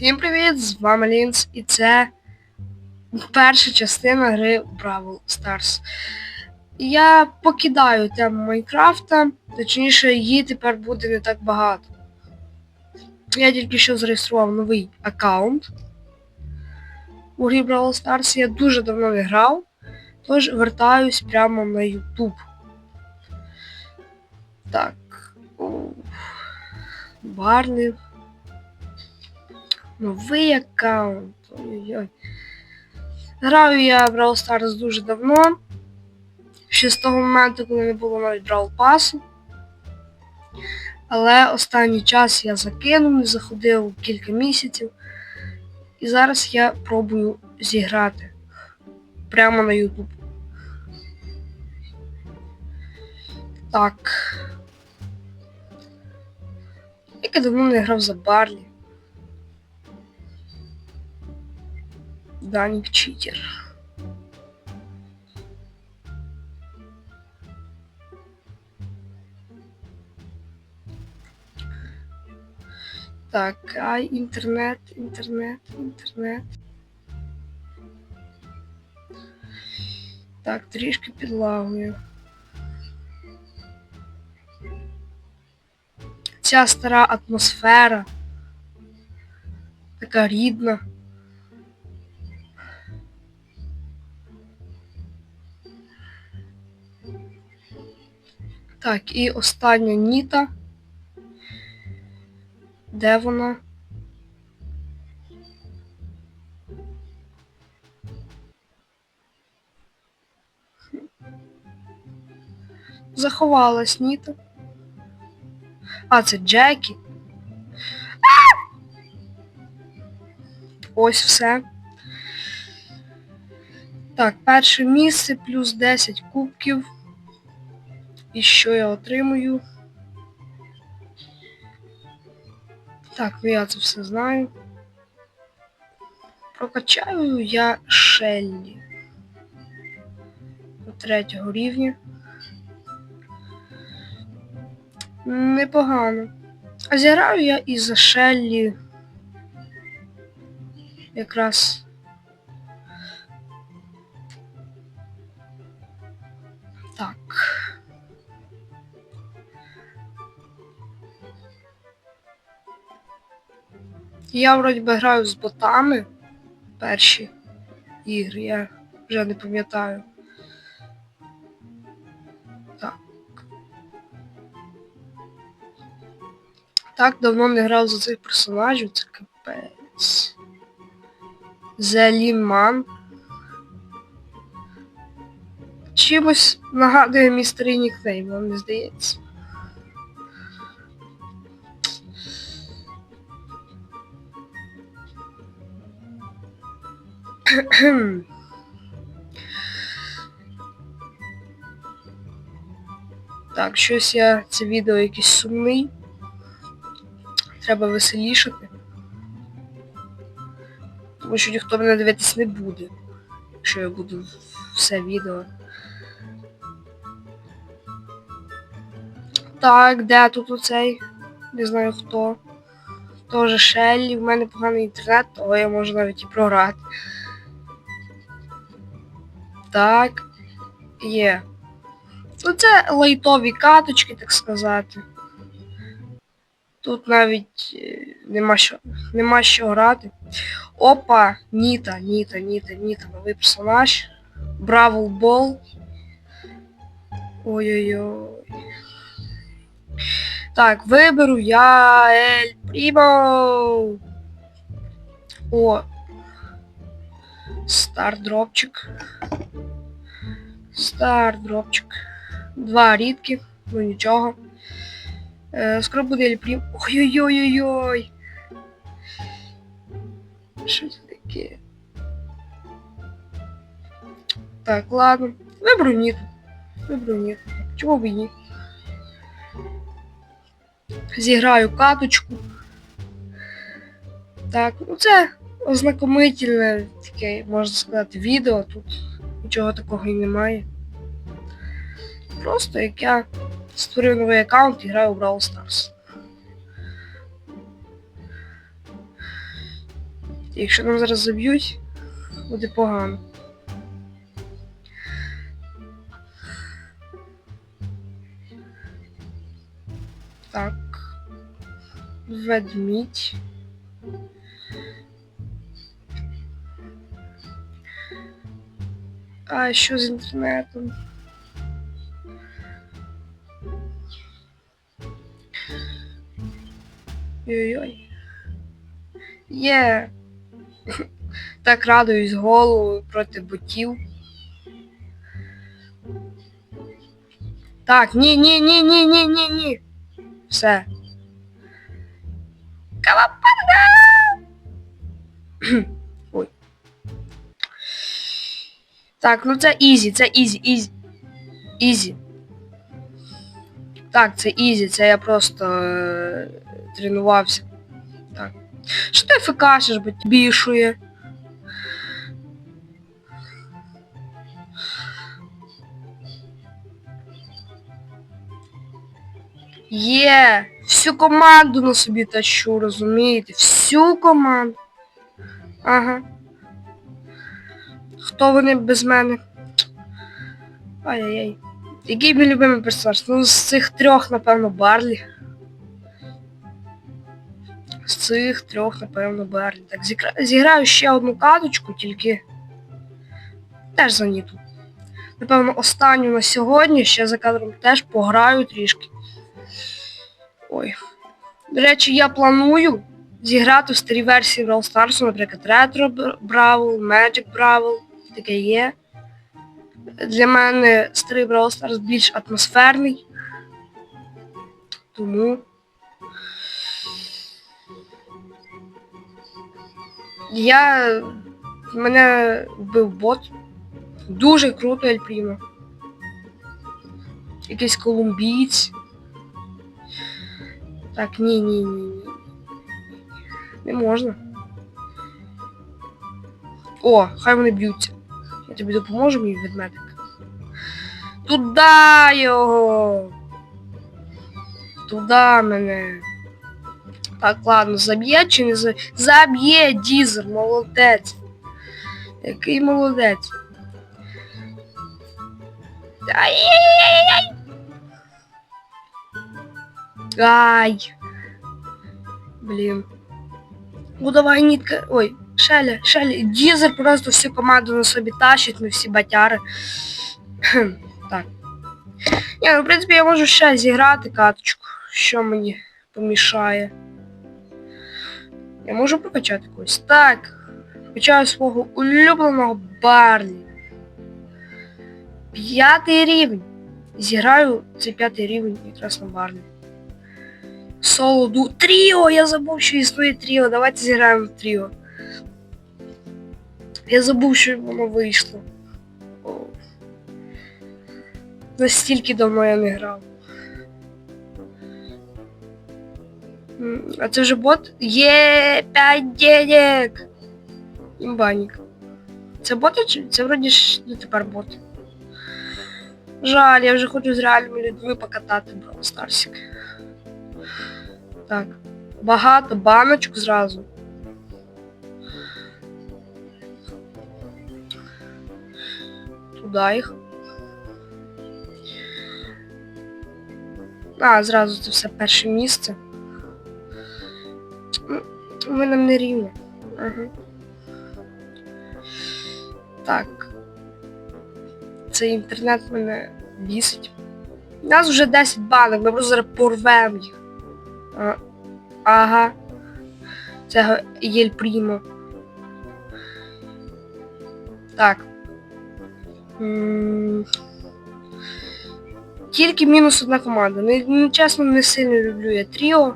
Всім привіт! З вами Лінс, і це перша частина гри Бравл Stars. Я покидаю тему Майнкрафта, точніше, її тепер буде не так багато. Я тільки що зареєстрував новий аккаунт у грі Бравл Stars. Я дуже давно не грав, тож вертаюсь прямо на YouTube. Так. о, Барлі. Новий аккаунт. Ой-ой-ой. Граю я в Brawl Stars дуже давно. Ще з того моменту, коли не було навіть Brawl Pass. Але останній час я закинув, не заходив кілька місяців. І зараз я пробую зіграти прямо на YouTube. Так. Я давно не грав за Барлі. Данік читер. Так, ай, інтернет, інтернет, інтернет. Так, трішки підлагую. Ця стара атмосфера. Така рідна. Так, і остання Ніта. Де вона? Заховалась Ніта. А, це Джекі. А! Ось все. Так, перше місце плюс 10 кубків. І що я отримую? Так, ну я це все знаю. Прокачаю я Шеллі до третього рівня. Непогано. А зіграю я і за Шеллі. Якраз. Так. Я вроді би граю з ботами перші ігри, я вже не пам'ятаю. Так. Так давно не грав за цих персонажів, це капець. Зеліман. Чимось нагадує мій нікнейм, вам здається. Так, щось я це відео якийсь сумний. Треба веселішати. Тому що ніхто мене дивитись не буде, якщо я буду все відео. Так, де тут оцей? Не знаю хто. Тоже Шеллі, в мене поганий інтернет, того я можу навіть і програти. Так. Є. Ну це лайтові каточки, так сказати. Тут навіть е, нема що нема що грати. Опа! Ніта, Ніта, Ніта, Ніта, новий персонаж. Бравл Бол. Ой-ой-ой. Так, виберу я Ель Прімо. О. Стардропчик. Стардропчик. Два рідкі, ну нічого. Е, скоро буде Ель Прім. Ой-ой-ой-ой-ой. Що це таке? Так, ладно. Виберу Ніту. Виберу Ніту. Чому б і ні? Зіграю каточку. Так, ну це ознакомительне таке, можна сказати, відео. Тут нічого такого і немає. Просто як я створив новий аккаунт і граю в Brawl Stars. Якщо нам зараз заб'ють, буде погано. Так. Ведмідь. А що з інтернетом? Ой-ой. Є. Так радуюсь голу проти ботів. Так, ні, ні, ні, ні, ні, ні, ні. Все. Кавапарда! Ой. Так, ну це ізі, це ізі, ізі. Ізі. Так, це ізі, це я просто е, тренувався. Так. Що ти фикашиш, бо бішує? Є! Всю команду на собі тащу, розумієте? Всю команду. Ага. Хто вони без мене? Ай-яй-яй. Який мій любимий персонаж? Ну, з цих трьох, напевно, Барлі. З цих трьох, напевно, Барлі. Так, зіграю ще одну каточку, тільки теж за Ніту. Напевно, останню на сьогодні, ще за кадром теж пограю трішки. Ой. До речі, я планую зіграти в старій версії Brawl Stars, наприклад, Retro Brawl, Magic Brawl, таке є. Для мене старий Brawl Stars більш атмосферний. Тому. Я. Мене вбив бот. Дуже круто, Ель Прімо. Якийсь колумбієць. Так, ні, ні, ні, ні. Не можна. О, хай вони б'ються. Я тобі допоможу, мій ведмедик. Туда його. Туда мене. Так, ладно, заб'є чи не заб'є? Заб'є дізер, молодець. Який молодець. Ай-яй-яй-яй-яй. Ай. Блін. Ну давай, нітка. Ой, Шеля, Шеля. Дізер просто всю команду на собі тащить, ми всі батяри. Так. Ні, ну в принципі я можу ще зіграти каточку. Що мені помішає. Я можу прокачати когось. Так. Качаю свого улюбленого Барлі. П'ятий рівень. Зіграю цей п'ятий рівень якраз на Барлі. Соло ду. Тріо! Я забув, що існує тріо. Давайте зіграємо в тріо. Я забув, що воно вийшло. Настільки давно я не грав. А це вже бот? Є 5 денег! Імбанік. Це боти чи? Це вроді ж не тепер бот. Жаль, я вже хочу з реальними людьми покатати Brawl Старсик. Так. Багато баночок зразу. Туди їх. А, зразу це все перше місце. М, У мене не рівня. Ага. Так. Цей інтернет мене бісить. У нас вже 10 банок, ми просто зараз порвемо їх. А, ага. Це Єль Прімо. Так. Тільки мінус одна команда. Не, не, чесно, не сильно люблю я Тріо.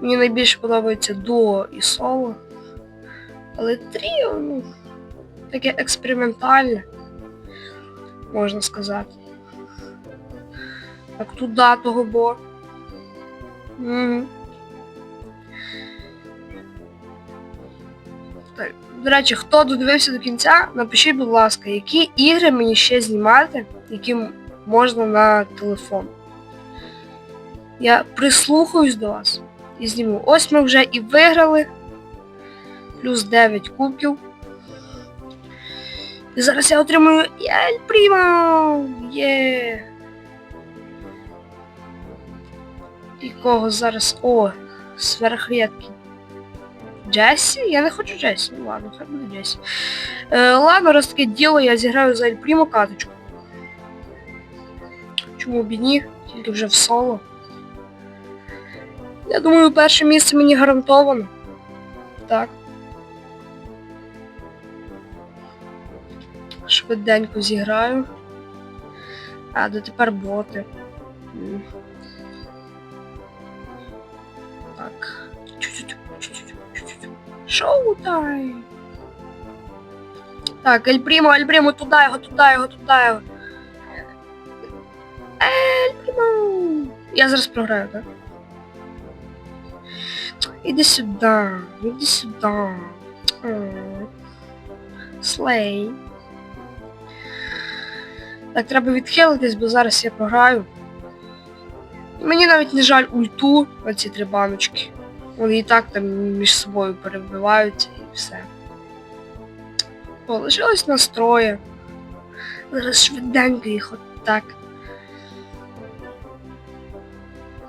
Мені найбільше подобається дуо і соло. Але Тріо, ну, таке експериментальне, можна сказати. Так, туди того бо. Угу. Так, до речі, хто додивився до кінця, напишіть, будь ласка, які ігри мені ще знімати, які можна на телефон. Я прислухаюсь до вас і зніму. Ось ми вже і виграли. Плюс 9 кубків. І зараз я отримую Ель Прімо! Є! І кого зараз. О, сверхрідкий. Джесі? Я не хочу Джесі. Ну ладно, хай буде Джесі. Е, ладно, раз таке діло, я зіграю за Ель Прімо каточку. Чому б і ні? Тільки вже в соло. Я думаю, перше місце мені гарантовано. Так. Швиденько зіграю. А, дотепер боти. Тайм. Так, Ель Прімо, Ель Прімо, туди його, туди його, туди його. Ель Прімо. Я зараз програю, так? Іди сюди, іди сюди. Слей. Так, треба відхилитись, бо зараз я програю. Мені навіть не жаль ульту оці три баночки. Вони і так там між собою перебиваються і все. О, лишилось настроє. Зараз швиденько їх от так.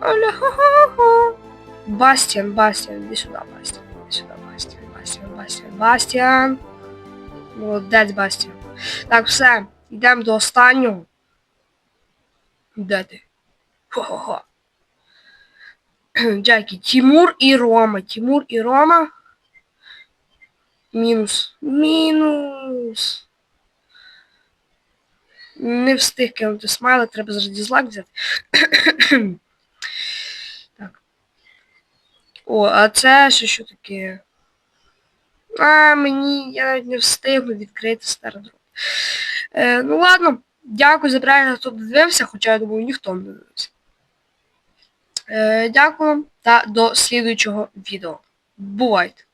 Оля, хо-хо-хо. Бастіан, Бастіан, іди сюди, Бастіан, іди сюди, Бастіан, Бастіан, Бастіан, Бастіан. Молодець, Бастіан. Так, все, йдемо до останнього. Де ти? Хо-хо-хо. Джекі, Тимур і Рома. Тимур і Рома. Мінус. Мінус. Не встиг кинути смайлик, треба зараз дізлайк взяти. так. О, а це що, що таке? А, мені я навіть не встигну відкрити стародроп. Е, ну ладно, дякую за перегляд, хто дивився, хоча я думаю, ніхто не дивився. Е, дякую та до слідуючого відео. Бувайте!